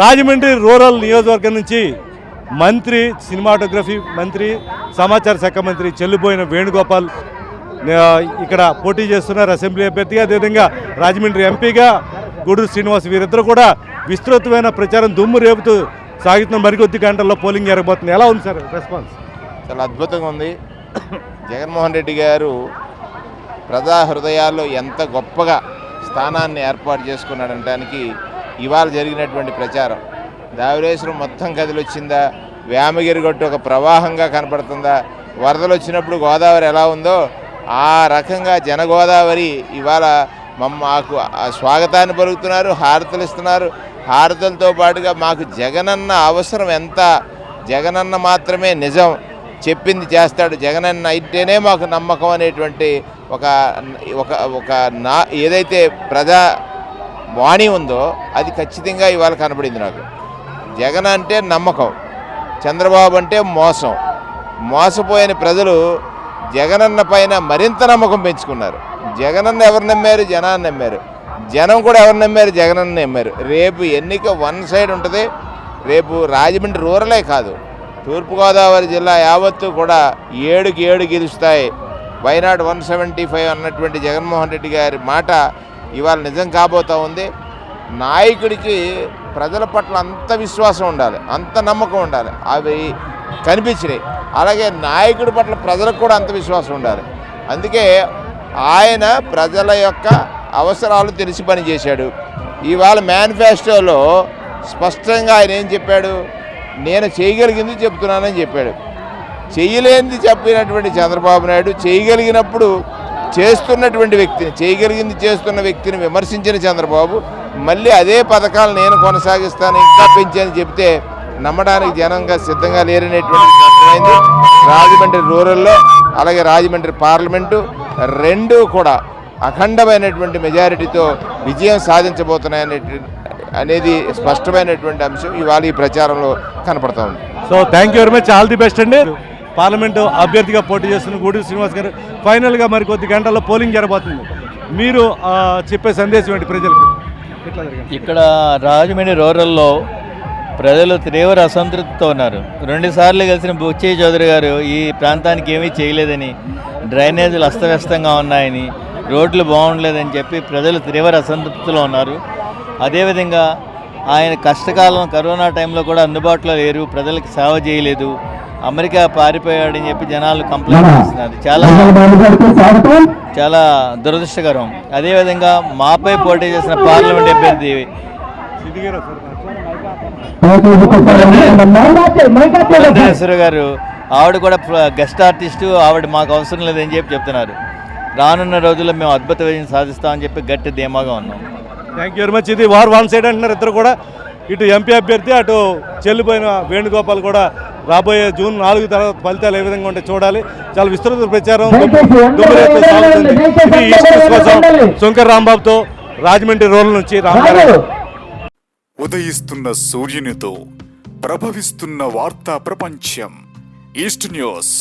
Rajahmundry rural నియోజకవర్గం నుంచి మంత్రి సినిమాటోగ్రఫీ మంత్రి సమాచార శాఖ మంత్రి చెల్లిపోయిన వేణుగోపాల్ ఇక్కడ పోటీ చేస్తున్నారు అసెంబ్లీ అభ్యర్థిగా. అదేవిధంగా రాజమండ్రి ఎంపీగా గూడూరు శ్రీనివాస్ వీరిద్దరు కూడా విస్తృతమైన ప్రచారం దుమ్ము రేపుతూ సాగుతున్న మరికొద్ది గంటల్లో పోలింగ్ జరగబోతుంది. ఎలా ఉంది సార్ రెస్పాన్స్? చాలా అద్భుతంగా ఉంది. జగన్మోహన్ రెడ్డి గారు ప్రజా హృదయాల్లో ఎంత గొప్పగా స్థానాన్ని ఏర్పాటు చేసుకున్నాడంటానికి ఇవాళ జరిగినటువంటి ప్రచారం. దావిరేశ్వరం మొత్తం కదిలొచ్చిందా వేమగిరి గట్టు ఒక ప్రవాహంగా కనపడుతుందా? వరదలు వచ్చినప్పుడు గోదావరి ఎలా ఉందో? ఆ రకంగా జనగోదావరి ఇవాళ మమ్మ మాకు స్వాగతాన్ని పలుకుతున్నారు హారతలు ఇస్తున్నారు. హారతలతో పాటుగా మాకు జగనన్న అవసరం ఎంత? జగనన్న మాత్రమే నిజం చెప్పింది చేస్తాడు. జగనన్న అయితేనే మాకు నమ్మకం అనేటువంటి ఒక ఒక ఒక నా ఏదైతే ప్రజా వాణి ఉందో అది ఖచ్చితంగా ఇవాళ కనబడింది నాకు. జగన్ అంటే నమ్మకం చంద్రబాబు అంటే మోసం. మోసపోయిన ప్రజలు జగనన్న పైన మరింత నమ్మకం పెంచుకున్నారు. జగనన్న ఎవరు నమ్మారు? జనాన్ని నమ్మారు. జనం కూడా ఎవరు నమ్మారు? జగనన్న నమ్మారు. రేపు ఎన్నిక వన్ సైడ్ ఉంటుంది. రేపు రాజమండ్రి రూరలే కాదు. తూర్పుగోదావరి జిల్లా యావత్తు కూడా ఏడుకి ఏడు గెలుస్తాయి. Why not one seventy five అన్నటువంటి జగన్మోహన్ రెడ్డి గారి మాట ఇవాళ నిజం కాబోతా ఉంది. నాయకుడికి ప్రజల పట్ల అంత విశ్వాసం ఉండాలి అంత నమ్మకం ఉండాలి. అవి కనిపించినాయి. అలాగే నాయకుడి పట్ల ప్రజలకు కూడా అంత విశ్వాసం ఉండాలి. అందుకే ఆయన ప్రజల యొక్క అవసరాలు తెలిసి పనిచేశాడు ఇవాళ మేనిఫెస్టోలో స్పష్టంగా ఆయన ఏం చెప్పాడు? నేను చేయగలిగింది చెప్తున్నానని చెప్పాడు. చేయలేనిది చెప్పినటువంటి చంద్రబాబు నాయుడు చేయగలిగినప్పుడు చేస్తున్నటువంటి వ్యక్తిని చేయగలిగింది చేస్తున్న వ్యక్తిని విమర్శించిన చంద్రబాబు మళ్ళీ అదే పథకాలు నేను కొనసాగిస్తాను ఇంకా పెంచాను చెప్తే నమ్మడానికి జనంగా సిద్ధంగా లేరనేటువంటి అర్థమైంది రాజమండ్రి రూరల్లో అలాగే రాజమండ్రి పార్లమెంటు రెండు కూడా అఖండమైనటువంటి మెజారిటీతో విజయం సాధించబోతున్నాయనే అనేది స్పష్టమైనటువంటి అంశం ఇవాళ ఈ ప్రచారంలో కనపడతా ఉంది. So thank you very much all the best అండి. పార్లమెంటు అభ్యర్థిగా పోటీ చేస్తున్న గూడూరు శ్రీనివాస్ గారు ఫైనల్గా మరి కొద్ది గంటల్లో పోలింగ్ జరబోతుంది మీరు చెప్పే సందేశం ఏంటి ప్రజలకు? ఇక్కడ రాజమండ్రి రూరల్లో ప్రజలు తీవ్ర అసంతృప్తితో ఉన్నారు. రెండుసార్లు కలిసిన బుచ్చయ్య చౌదరి గారు ఈ ప్రాంతానికి ఏమీ చేయలేదని డ్రైనేజీలు అస్తవ్యస్తంగా ఉన్నాయని రోడ్లు బాగుండలేదని చెప్పి ప్రజలు తీవ్ర అసంతృప్తిలో ఉన్నారు. అదేవిధంగా ఆయన కష్టకాలం కరోనా టైంలో కూడా అందుబాటులో లేరు ప్రజలకు సేవ చేయలేదు. అమెరికా పారిపోయాడని చెప్పి జనాలు కంప్లైంట్ చేస్తున్నారు. చాలా చాలా దురదృష్టకరం. అదేవిధంగా మాపై పోటీ చేసిన పార్లమెంట్ అభ్యర్థి సిద్ధి గారు ఆవిడ కూడా గెస్ట్ ఆర్టిస్టు ఆవిడ మాకు అవసరం లేదని చెప్పి చెప్తున్నారు. రానున్న రోజుల్లో మేము అద్భుత విజయం సాధిస్తామని చెప్పి గట్టి ధీమాగా ఉన్నాం. థ్యాంక్ యూ వెరీ మచ్ ఇది వార్ వన్ సైడ్ అంటున్నారు ఇద్దరు కూడా. ఇటు ఎంపీ అభ్యర్థి అటు చెల్లిపోయిన వేణుగోపాల్ కూడా రాబోయే జూన్ నాలుగు తర్వాత ఫలితాలు ఏ విధంగా ఉంటే చూడాలి. చాలా విస్తృత ప్రచారం. కోసం శంకర్ రాంబాబుతో రాజమండ్రి రోడ్ల నుంచి రామారావు ఉదయిస్తున్న సూర్యునితో ప్రభవిస్తున్న వార్తా ప్రపంచం. East News.